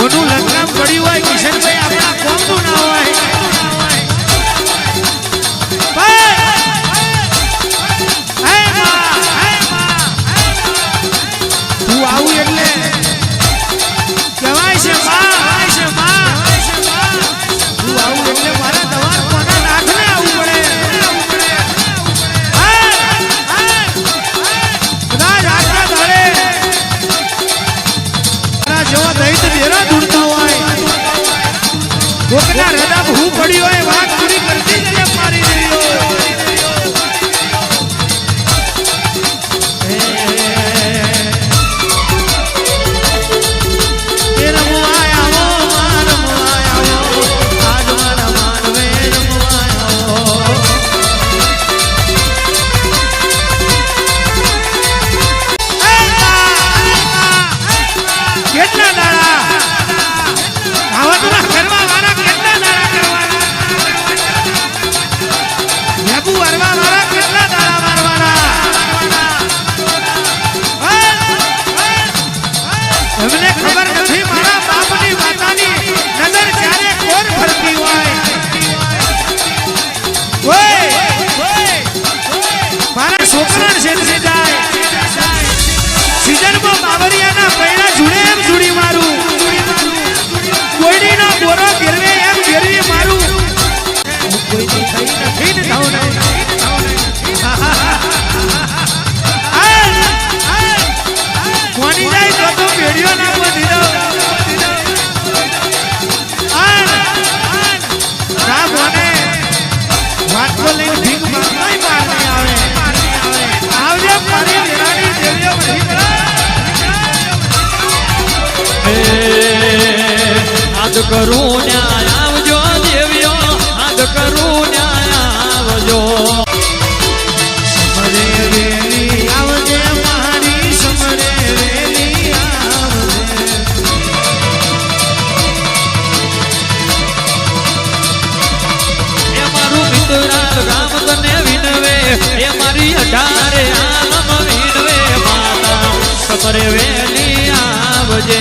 મોટું લટકામ પડ્યું હોય કિશન આજ કરું આવજો દેવ્યો આજ કરું આવજો એ મારું મિત્રાલ ગામ તને મારી અઢારે આલમ વિનવે આવજે.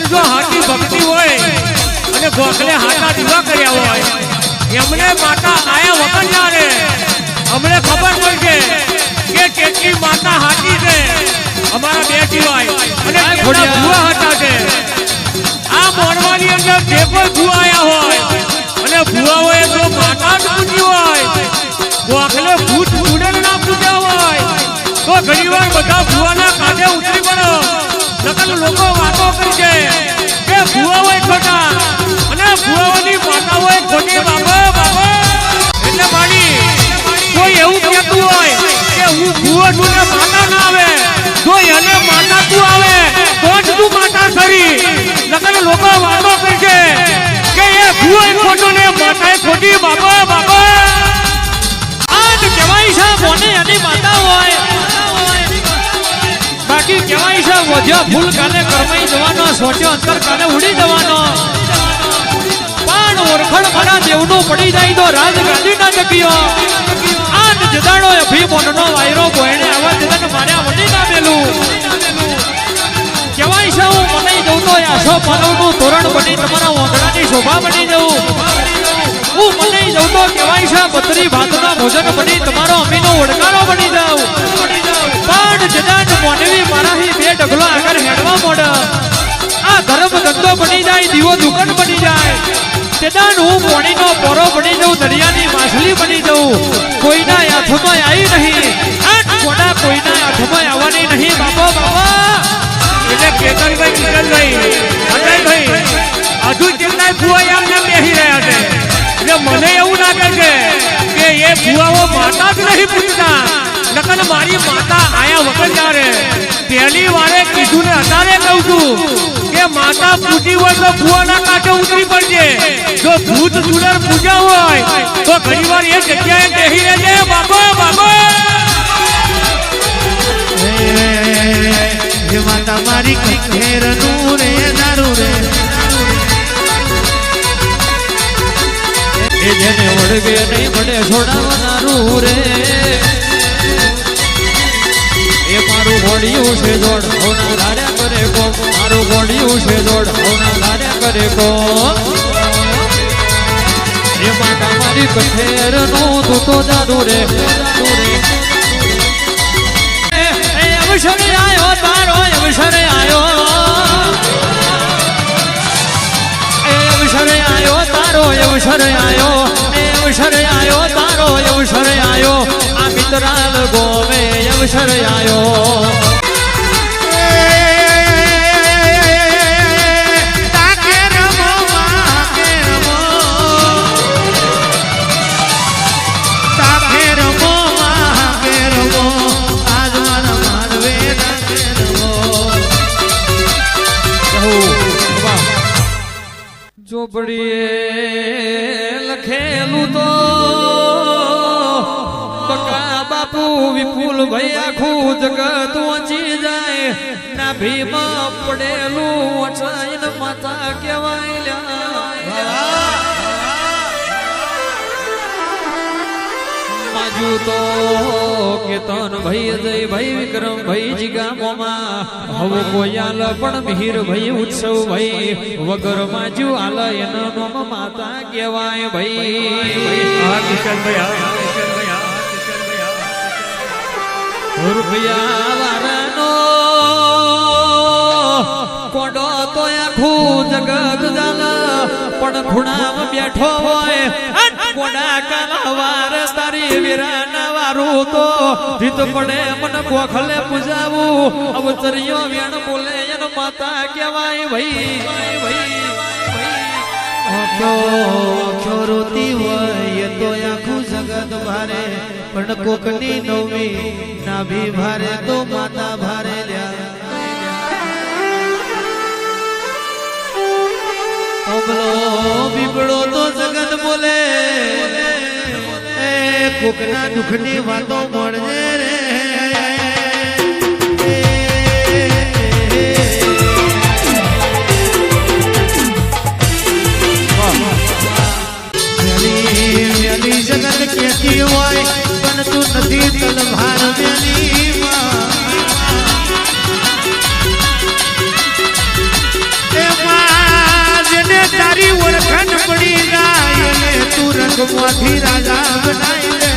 પણ જો હાથી ભક્તિ હોય અને ગોખલે હાથા દીવા કર્યા હોય એમને માતા આયા વગર ના અમને ખબર પડશે કે કેટલી માતા હાથી છે. અમારા બે સિવાય અને કેટલા ભૂવા હતા છે. આ મોરવાની અંદર જે કોઈ ભૂવા આયા હોય અને ભુવાઓએ જો માતા જ પૂજી હોય. ગોખલે ભૂત ભૂડે ના પૂજ્યા હોય. તો ઘણી વાર બધા ભૂવાના કાંધે ઉતરી પડો. નકલ લોકો વાતો કરશે કે ભૂવા હોય ખોટા અને ભૂવાઓની માતા હોય ખોટી બાબા બાબા એટલે મારી કોઈ એવું કહેતું હોય કે હું ભૂવો છું ને માતા ના આવે જો એને માતા તું આવે, તો જ તું માતા ખરી. નકર લોકો વાતો કરશે કે એ ભૂવો ખોટો ને માતા ખોટી બાબા બાબા આજ કહેવાય છે મોને એની માતા હોય? બાકી કહેવાય છે, વધ્યો ફૂલ કાલે કરમાઈ જવાનો સોચ્યો અંતર કાલે ઉડી જવાનો. પણ ઓળખણ મારા દેવનું પડી જાય તો રાજ ગાંધી ના જગ્યો આજ જદાડો અભિમોનનો વાયરો બોયણે આવા જદન માર્યા વડી ના મેલું. કહેવાય છે, હું મનાઈ જઉં તો આશો માનવનું તોરણ બની, તમારા ઓંધળાની શોભા બની જવું. હું મનાઈ જઉં તો કહેવાય છે, બત્રી ભાતના ભોજન બની, તમારો અમીનો ઓડકારો બની જાઉં બની જાય, દીવો દુકાન બની જાય. તેદાન હું પોણીનો પોરો બની જઉં દરિયાની માછલી બની જઉં કોઈના હાથમાં આવી નહીં. કોના કોઈના હાથમાં આવવાની નહીં, બાપો, બાપા. એટલે કેતનભાઈ, કિશનભાઈ, અજયભાઈ, હજુ ચિંતા ભુવા એમને બેસી રહ્યા છે. એટલે મને એવું લાગે છે કે એ ભુવાઓ માતા જ નહીં પૂછતા. નકલ મારી માતા આયા વગર ત્યારે પહેલી વારે કીધું ને અતારે કહું છું કે માતા પૂજી હોય તો ભુવાના કાંઠે ઉતરી પડજે. જો ભૂત સુરર પૂજા હોય, તો ઘણી વાર એ જગ્યાએ બેહી રહેજે. બાબો બાબો. હે માતા મારી કખેરનું રે, દારૂ રે. એ જેને વળગે નહીં મને છોડાવનારું રે. એ મારું વળ્યું છે, જોડ, હોના લાડ્યા કરે કો મારું ઘોડિયું છે દોડ હોના લાડ્યા કરે કો એ માતા મારી કઠેર નો તૂટો જાદુ રે. અવસર આયો તારો અવસર આવ્યો એ આયો તારો આયો. આ મિત્રાલ ગોવે આયો. ચોપડીએ લખેલું તો, બકા બાપુ વિપુલ ભાઈ આખું જગત વંચી જાય. ના ભીમ પડેલું વચાઈને માતા કહેવાય. માજુ તો કેતન ભાઈ જય ભાઈ વિક્રમ ભાઈ જીગા મોમાં હવે કોઈ આલ પણ મિહિર ભાઈ ઉત્સવ ભાઈ. વગર માજુ આલ એનો નોમ માતા કહેવાય ભાઈ. હા કિશનભાઈ હા. રૂપિયા વારનો કોડો તો આખું જગત જાલ. પણ ખૂણામાં બેઠો હોય કોડા કાલા વાર તારી વીરાના વારું તો રીત પડે મન કોખલે પૂજાવું. અવતરિયો વેણ બોલે, એન માતા કહેવાય ભાઈ ભાઈ આંખો રોતી હોય તો આખું જગત ભારે. પણ કોકની નવમી નાભી ભારે, તો બોલે. કોકના દુઃખની વાતો મળજે રે. જગત કેતી હોય પણ તું નથી તલભાર વેલી તારી ઓળખાણ પડી જાય તું રંગમાંથી રાજા બનાવી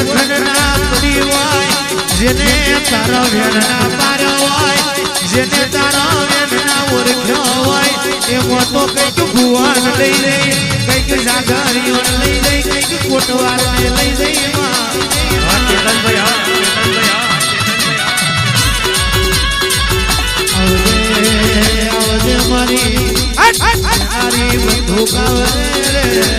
ઓળખાણ ના પડી હોય જેને તારા વેણ ના પાર હોય જેને તારા વેણ ના ઓળખ્યો હોય એમાં તો કંઈક ભુવાન લઈ રહી કંઈક જાગરીઓ લઈ રહી કંઈક કોટવાર લઈ રહી એમાં હા કેતનભાઈ હા હા કેતનભાઈ હા આવજે આવજે મારી મારી બંદૂક આવજે રે